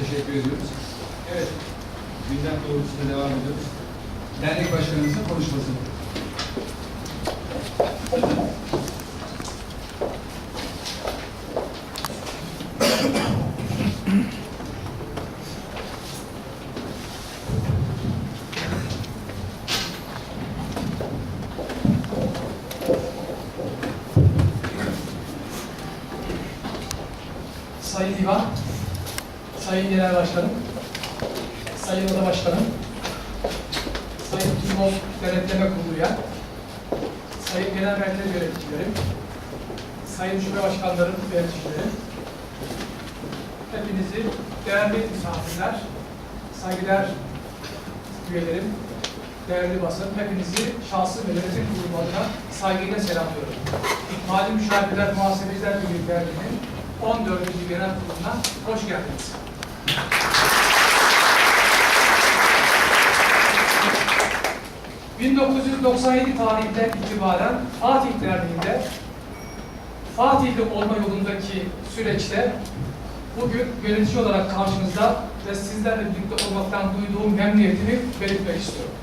teşekkür ediyoruz. Evet, gündem doğrultusunda devam ediyoruz. Dernek başkanımızın konuşması. Sayın Divan, Sayın Genel Başkanım, Sayın Oda Başkanım, Sayın TÜMOS Denetleme Kurulu üye, Sayın Genel Merkez Yöneticilerim, Sayın Şube Başkanlarım, yöneticilerim, hepinizi değerli misafirler, saygıdeğer üyelerim, değerli basın, hepinizi şahsı ve yönetim kurulu adına saygıyla selamlıyorum. Mali Müşavirler Muhasebeciler Birliği Derneği'nin 14. Genel Kurulu'na hoş geldiniz. ...1997 tarihinden itibaren Fatih Derneği'nde Fatihli olma yolundaki süreçte bugün yönetici olarak karşınızda ve sizlerle birlikte olmaktan duyduğum memnuniyetimi belirtmek istiyorum.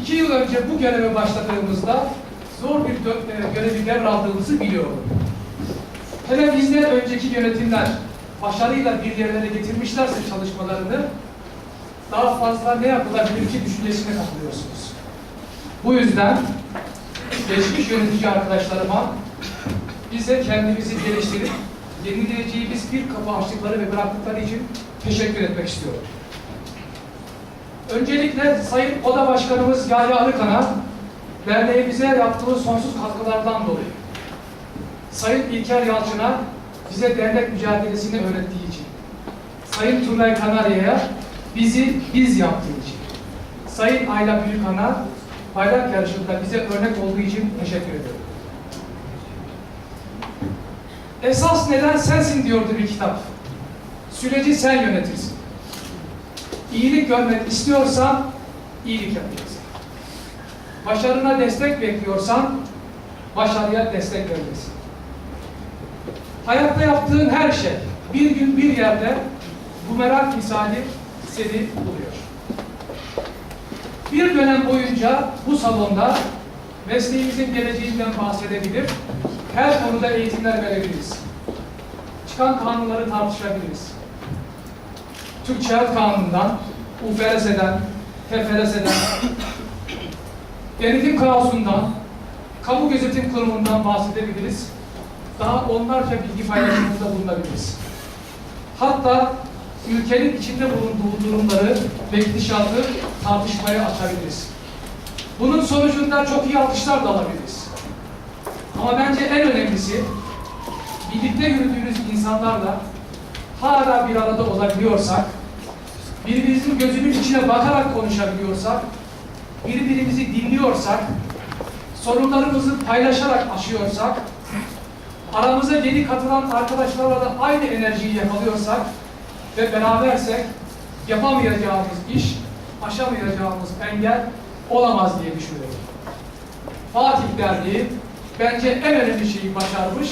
İki yıl önce bu göreve başladığımızda zor bir e, görevi devraldığımızı biliyorum. Hele bizden önceki yönetimler başarıyla bir yerlere getirmişlerse çalışmalarını daha fazla ne yapılabilir ki düşüncesine katılıyorsunuz. Bu yüzden geçmiş yönetici arkadaşlarıma bize kendimizi geliştirip yenileyeceğimiz bir kapı açtıkları ve bıraktıkları için teşekkür etmek istiyorum. Öncelikle Sayın Oda Başkanımız Yahya Arıkan'a derneğimize yaptığı sonsuz katkılardan dolayı Sayın İlker Yalçın'a bize dernek mücadelesini öğrettiği için, Sayın Turlay Kanarya'ya bizi biz yaptığı için, Sayın Ayla Büyükhan'a bayrak yarışında bize örnek olduğu için teşekkür ediyorum. Esas neden sensin diyordu bir kitap. Süreci sen yönetirsin. İyilik görmek istiyorsan iyilik yapacaksın. Başarına destek bekliyorsan başarıya destek vereceksin. Hayatta yaptığın her şey bir gün bir yerde bumerang misali seni buluyor. Bir dönem boyunca bu salonda mesleğimizin geleceğinden bahsedebilir, her konuda eğitimler verebiliriz. Çıkan kanunları tartışabiliriz. Türk Şahit Kanunu'ndan, UFRS'den, TFRS'den, denetim kaosundan, kamu gözetim kurumundan bahsedebiliriz. Daha onlarca bilgi paylaşımında bulunabiliriz. Hatta ülkenin içinde bulunduğu durumları ve gidişatı tartışmaya açabiliriz. Bunun sonucunda çok iyi alkışlar da alabiliriz. Ama bence en önemlisi birlikte yürüdüğümüz insanlarla hala bir arada olabiliyorsak, birbirimizin gözünün içine bakarak konuşabiliyorsak, birbirimizi dinliyorsak, sorunlarımızı paylaşarak aşıyorsak, aramıza yeni katılan arkadaşlarla da aynı enerjiyi yakalıyorsak ve berabersek yapamayacağımız iş, aşamayacağımız engel olamaz diye düşünüyorum. Fatih Derneği bence en önemli şeyi başarmış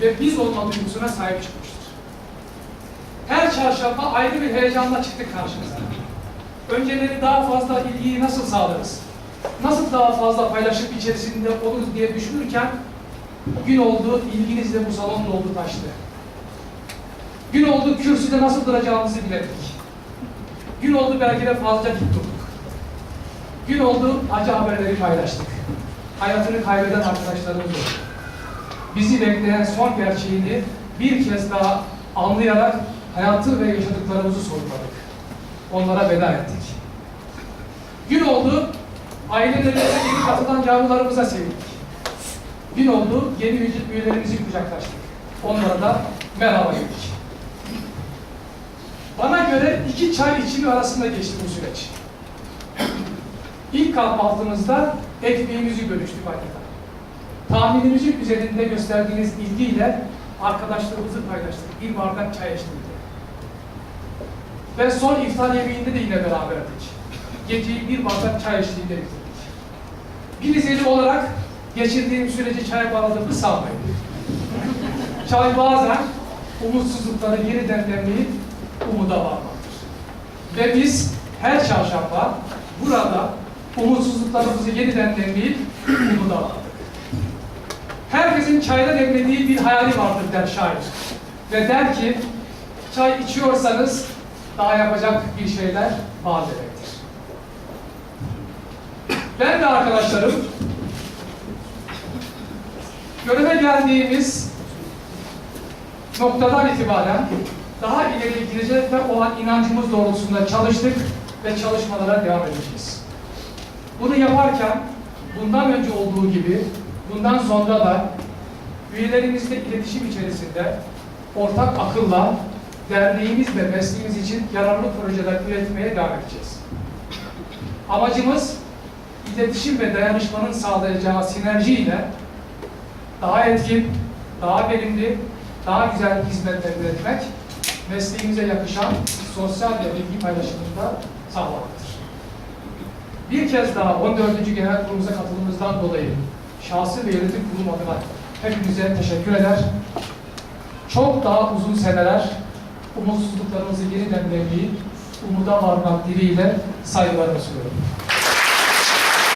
ve biz olma duygusuna sahip çıkmıştır. Her çarşamba ayrı bir heyecanla çıktık karşınıza. Önceleri daha fazla ilgiyi nasıl sağlarız? Nasıl daha fazla paylaşıp içerisinde oluruz diye düşünürken gün oldu, ilginiz de bu salon doldu taştı. Gün oldu, kürsüde nasıl duracağımızı bilemedik. Gün oldu, belki de fazla dik durduk. Gün oldu, acı haberleri paylaştık. Hayatını kaybeden arkadaşlarımız oldu. Bizi bekleyen son gerçeğini bir kez daha anlayarak hayatı ve yaşadıklarımızı sorguladık. Onlara veda ettik. Gün oldu, ailelerimize yeni katılan yavrularımıza sevindik. Gün oldu, yeni üye- üyelerimizi kucaklaştık. Onlara da merhaba dedik. Bana göre iki çay içimi arasında geçti bu süreç. İlk kahvaltımızda ekmeğimizi bölüştük adeta. Tahminimizin üzerinde gösterdiğiniz ilgiyle arkadaşlarımızı paylaştık. Bir bardak çay eşliğinde. Ve son iftar yemeğinde de yine beraberdik. Geceyi bir bardak çay eşliğinde bitirdik. Bir Rizeli olarak geçirdiğim süreci çay bağladığımı sanmayın. Çay bazen umutsuzlukları yeniden demleyip umuda varmaktır. Ve biz her çarşamba burada umutsuzluklarımızı yeniden demleyip umuda vardık. Herkesin çayda demlediği bir hayali vardır der şair. Ve der ki, çay içiyorsanız daha yapacak bir şeyler var demektir. Ben ve arkadaşlarım göreve geldiğimiz noktadan itibaren daha ileri gidecek ve olan inancımız doğrultusunda çalıştık ve çalışmalara devam edeceğiz. Bunu yaparken bundan önce olduğu gibi bundan sonra da üyelerimizle iletişim içerisinde ortak akılla derneğimiz ve mesleğimiz için yararlı projeler üretmeye devam edeceğiz. Amacımız iletişim ve dayanışmanın sağlayacağı sinerji ile daha etkin, daha verimli, daha güzel hizmetler üretmek, mesleğimize yakışan sosyal ve bilgi paylaşımında sağlamaktır. Bir kez daha 14. Genel Kurulumuza katılımımızdan dolayı şahsi ve yönetim kurulu adına hepinize teşekkür eder. Çok daha uzun seneler umutsuzluklarımızı yeniden demleyip umuda varmak dileğiyle saygılarımı sunuyorum.